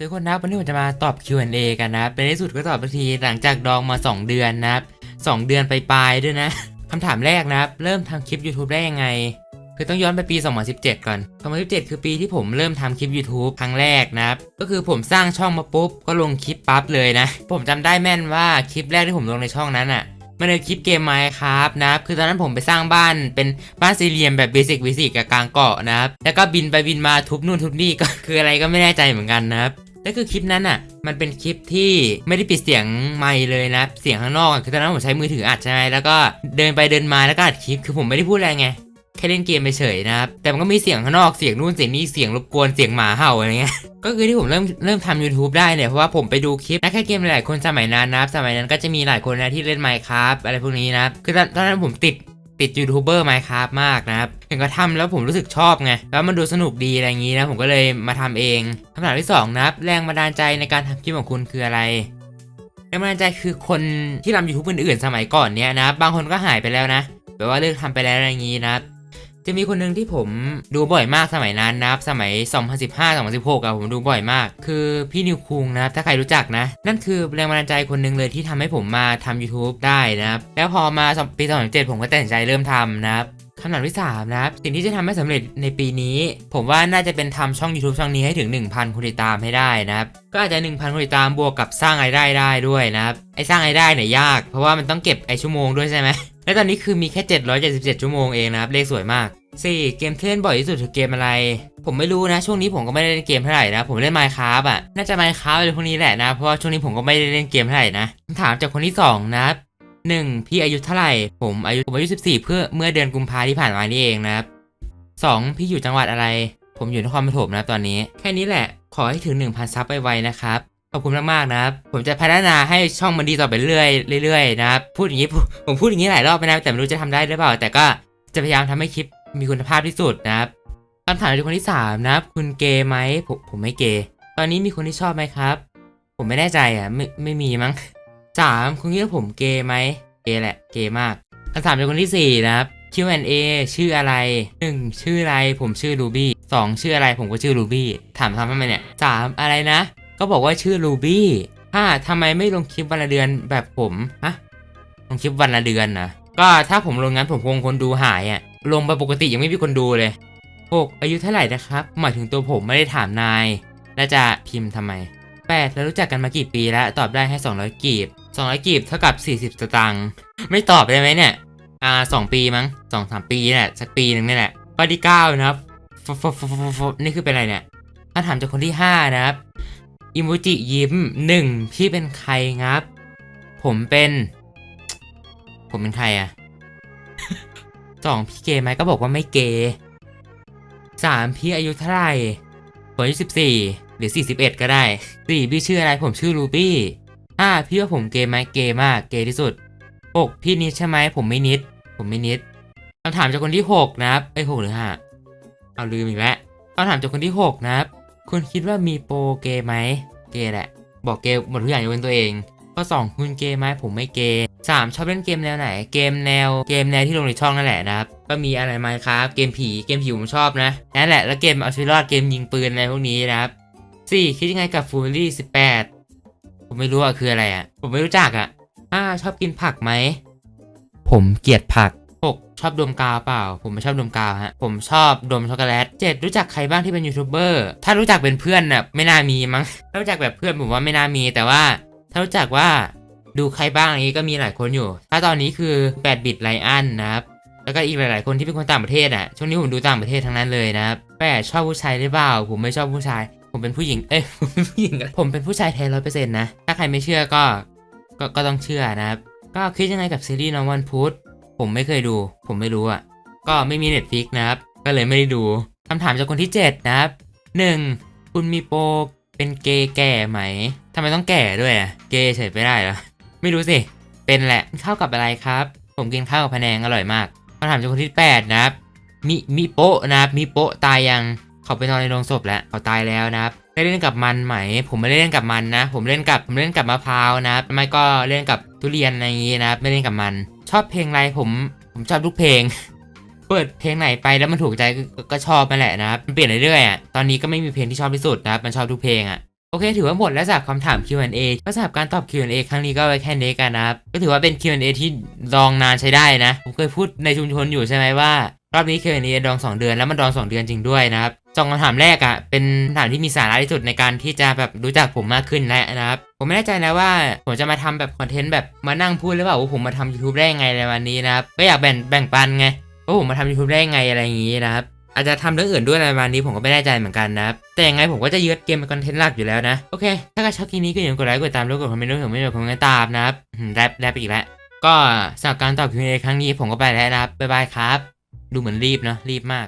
สวัสดีคนนับวันนี้ผมจะมาตอบ Q&A กันนะครับในที่สุดก็ตอบทีหลังจากดองมา 2 เดือนนะครับ2เดือนไปปลายด้วยนะคำถามแรกนะครับ เริ่มทำคลิป YouTube ได้ยังไง คือต้องย้อนไปปี 2017 ก่อน 2017 คือปีที่ผมเริ่มทำคลิป YouTube ครั้งแรกนะครับ ก็คือผมสร้างช่องมาปุ๊บ ก็ลงคลิปปั๊บเลยนะ ผมจำได้แม่นว่าคลิปแรกที่ผมลงในช่องนั้นอะมันเป็นคลิปเกมไมค์ครับนะครับคือตอนนั้นผมไปสร้างบ้านเป็นบ้านสี่เหลี่ยมแบบเบสิกเบสิกกับกลางเกาะนะครับ แล้วก็บินไปบินมาทุบนู่นทุบนี่ก็คืออะไรก็ไม่แน่ใจเหมือนกันนะครับ แล้วคือคลิปนั้นอะ มันเป็นคลิปที่ไม่ได้ปิดเสียงไมค์เลยนะ เสียงข้างนอกคือตอนนั้นผมใช้มือถืออัดใช่ไหมแล้วก็เดินไปเดินมาแล้วก็อัดคลิป คือผมไม่ได้พูดอะไรไง แค่เล่นเกมไปเฉยนะครับ แต่มันก็มีเสียงข้างนอกเสียงนู่นเสียงนี่เสียงรบกวนเสียงหมาเห่าอะไรเงี้ย ก็คือที่ผมเริ่มเริ่มทำ YouTube ได้เนี่ยเพราะว่าผมไปดูคลิปนักแค่เกมหลายๆคนสมัยนั้นนะครับ สมัยนั้นก็จะมีหลายคนนะที่เล่น Minecraft อะไรพวกนี้นะครับคือตอนนั้นผมติด ติดยูทูบเบอร์ไมครับมากนะครับเห็นก็ทำแล้วผมรู้สึกชอบไง แล้วมันดูสนุกดีอะไรอย่างนี้นะ ผมก็เลยมาทำเองคำถามที่สองนะครับแรงบันดาลใจในการทำคลิปของคุณคืออะไรแรงบันดาลใจคือคนที่ทำยูทูบอื่นๆ สมัยก่อนเนี้ยนะบางคนก็หายไปแล้วนะแบบว่าเลิกทำไปแล้วอะไรอย่างนี้นะครับ จะมีคนหนึ่งที่ผมดูบ่อยมากสมัยนั้นนะครับ สมัย 2015 2016อะผมดูบ่อยมาก คือพี่นิวคุงนะครับ ถ้าใครรู้จักนะ นั่นคือแรงบันดาลใจคนหนึ่งเลยที่ทำให้ผมมาทำ YouTube ได้นะครับ แล้วพอมาปี 2017 ผมก็ตัดสินใจเริ่มทำนะครับคำถามที่ 3 นะครับ สิ่งที่จะทำให้สำเร็จในปีนี้ ผมว่าน่าจะเป็นทำช่อง YouTube ช่องนี้ให้ถึง 1,000 คนติดตามให้ได้นะครับ ก็อาจจะ 1,000 คนติดตามบวกกับสร้างรายได้ได้ด้วยนะครับ ไอ้สร้างรายได้เนี่ยยาก เพราะว่ามันต้องเก็บไอ้ชั่วโมงด้วยใช่ไหมและตอนนี้คือมีแค่ 777 ชั่วโมงเองนะครับ เลขสวยมาก 4. เกมที่เล่นบ่อยที่สุดคือเกมอะไร ผมไม่รู้นะ ช่วงนี้ผมก็ไม่ได้เล่นเกมเท่าไหร่นะ ผมเล่น Minecraft อะ น่าจะ Minecraft อะไรพวกนี้แหละนะ เพราะว่าช่วงนี้ผมก็ไม่ได้เล่นเกมเท่าไหร่นะคำถามจากคนที่ 2 นะครับ 1. พี่อายุเท่าไหร่ ผมอายุผมอายุ 14 เพื่อเมื่อเดือนกุมภาที่ผ่านมานี่เองนะครับ 2. พี่อยู่จังหวัดอะไร ผมอยู่นครปฐมนะตอนนี้ แค่นี้แหละ ขอให้ถึง 1,000 ซับไวๆนะครับ ขอบคุณมากๆนะครับ ผมจะพัฒนาให้ช่องมันดีต่อไปเรื่อยๆเรื่อยๆนะครับ พูดอย่างนี้ผมพูดอย่างนี้หลายรอบไปนะแต่ไม่รู้จะทำได้หรือเปล่า แต่ก็จะพยายามทำให้คลิป มีคุณภาพที่สุดนะครับคำถามจากคนที่ 3 นะครับ คุณเกย์ไหมผมผมไม่เกย์ตอนนี้มีคนที่ชอบไหมครับ ผมไม่แน่ใจอะไม่ไม่มีมั้ง 3. คุณคิดว่าผมเกย์ไหมเกย์แหละเกย์มากคำถามจากคนที่ 4 นะครับ Q&A ชื่ออะไร 1. ชื่ออะไรผมชื่อ Ruby 2. ชื่ออะไรผมก็ชื่อ Ruby ถามทำทำไมเนี่ย 3. อะไรนะ ก็บอกว่าชื่อ Ruby 5. ทำไมไม่ลงคลิปวันละเดือนแบบผมฮะลงคลิปวันละเดือนนะก็ถ้าผมลงงั้นผมคงคนดูหายอะ่ะลงไปปกติยังไม่มีคนดูเลย 6. อายุเท่าไหร่นะครับ หมายถึงตัวผมไม่ได้ถามนาย แล้วจะพิมพ์ทำไม 8. แล้วรู้จักกันมากี่ปีแล้ว ตอบได้ให้ 200 กีบ 200 กีบเท่ากับ 40 สตางค์ไม่ตอบได้ไหมเนี่ย อ่าสองปีมั้งสองสามปีนี่แหละสักปีหนึ่งนี่แหละข้อที่เก้านะครับนี่คือเป็นอะไรเนี่ยคำถามจากคนที่ห้านะครับอิโมจิยิ้มหนึ่งพี่เป็นใครครับ ผมเป็น ผมเป็นใครอะ สองพี่เกย์ไหมก็บอกว่าไม่เกย์สามพี่อายุเท่าไหร่ผมอายุสิบสี่หรือสี่สิบเอ็ดก็ได้สี่พี่ชื่ออะไรผมชื่อรูบี้ห้าพี่ว่าผมเกย์ไหมเกย์มากเกย์ที่สุดหกพี่นิดใช่ไหมผมไม่นิด ผมไม่นิดคำถามจากคนที่หกนะครับไอ้หกหรือห้าเอาลืมอีกแล้วคำถามจากคนที่หกนะครับ คุณคิดว่ามีโปรเกย์ไหมเกย์แหละ บอกเกย์หมดทุกอย่างยกเว้นตัวเองข้อสองคุณเกย์ไหมผมไม่เกย์ สามชอบเล่นเกมแนวไหน เกมแนวเกมแนวที่ลงในช่องนั่นแหละนะครับ ก็มีอะไรไหมครับ เกมผีเกมผีผมชอบนะนั่นแหละแล้วเกมเอาชีวิตรอดเกมยิงปืนอะไรพวกนี้นะครับสี่คิดยังไงกับฟูลี่สิบแปดผมไม่รู้อะคืออะไรอะผมไม่รู้จักอะห้าชอบกินผักไหมผมเกลียดผัก 6. ชอบดมกาวเปล่า ผมไม่ชอบดมกาวฮะ ผมชอบดมช็อกโกแลต 7. รู้จักใครบ้างที่เป็นยูทูบเบอร์ ถ้ารู้จักเป็นเพื่อนน่ะไม่น่ามีมั้ง ถ้ารู้จักแบบเพื่อนผมว่าไม่น่ามี แต่ว่า ถ้ารู้จักว่า ดูใครบ้างนี้ก็มีหลายคนอยู่ ถ้าตอนนี้คือ8บิตไลอันนะครับ แล้วก็อีกหลาย ๆ คนที่เป็นคนต่างประเทศอะ ช่วงนี้ผมดูต่างประเทศทั้งนั้นเลยนะครับแปดชอบผู้ชายหรือเปล่า ผมไม่ชอบผู้ชาย ผมเป็นผู้หญิง เอ้ย ผมเป็นผู้หญิง ผมเป็นผู้ชายแท้ร้อยเปอร์เซ็นต์นะ ถ้าใครไม่เชื่อก็ ก็ ก็ต้องเชื่อนะครับ ก็คิดยังไงกับซีรีส์น้องวันพุธ ผมไม่เคยดู ผมไม่รู้อะ ก็ไม่มี Netflix นะครับ ก็เลยไม่ได้ดูคำถามจากคนที่ 7 นะครับ 1. คุณมีโปรเป็นเกย์แก่ไหมทำไมต้องแก่ด้วยอะเกย์เฉยไปได้เหรอ ไม่รู้สิ เป็นแหละข้าวกับอะไรครับ ผมกินข้าวกับพะแนงอร่อยมากคำถามจากคนที่ 8 นะครับ มิมิโปะนะครับมิโปะตายยังเขาไปนอนในโรงศพแล้วเขาตายแล้วนะครับได้เล่นกับมันไหม ผมไม่ได้เล่นกับมันนะ ผมเล่นกับผมเล่นกับมะพร้าวนะครับไม่ก็เล่นกับทุเรียนอะไรอย่างงี้นะครับไม่เล่นกับมัน ชอบเพลงอะไรผมผมชอบทุกเพลง เปิดเพลงไหนไปแล้วมันถูกใจก็ก็ก็ชอบนั่นแหละนะครับมันเปลี่ยนเรื่อยๆอะตอนนี้ก็ไม่มีเพลงที่ชอบที่สุดนะครับมันชอบทุกเพลงอะ โอเค ถือว่าหมดแล้วสำหรับคำถาม Q&A ก็สำหรับการตอบ Q&A ครั้งนี้ก็ไว้แค่นี้กันนะครับ ก็ถือว่าเป็น Q&A ที่ดองนานใช้ได้นะ ผมเคยพูดในชุมชนอยู่ใช่ไหมว่ารอบนี้ Q&A ดอง 2 เดือนแล้วมันดอง 2 เดือนจริงด้วยนะครับสองคำถามแรกอะ่ะเป็นคำถามที่มีสาระที่สุดในการที่จะแบบรู้จักผมมากขึ้นแล้วนะครับผมไม่แน่ใจนะว่าผมจะมาทำแบบคอนเทนต์แบบมานั่งพูดหรือเปล่าว่าผมมาทำ YouTube ได้ยังไงในวันนี้นะครับก็อยากแบ่งแบ่งปันไงว่าผมมาทำ YouTube ได้ยังไงอะไรอย่างนี้นะครับ อาจจะทำเรื่องอื่นด้วยในวันนี้ผมก็ไม่แน่ใจเหมือนกันนะแต่ยังไงผมก็จะยึดเกมเป็นคอนเทนต์หลักอยู่แล้วนะโอเค ถ้าใครชอบคลิปนี้ก็อย่าลืมกดไลค์กดตามด้วกดคอมเมนต์ด้วยผมไม่ได้ผมก็ตามนะครับแรปแรปอีกแล้วก็สำหรับการตอบ Q&A ครั้งนี้ผมก็ไปแล้วนะครับบ๊ายบายครับ ดูเหมือนรีบเนาะรีบมาก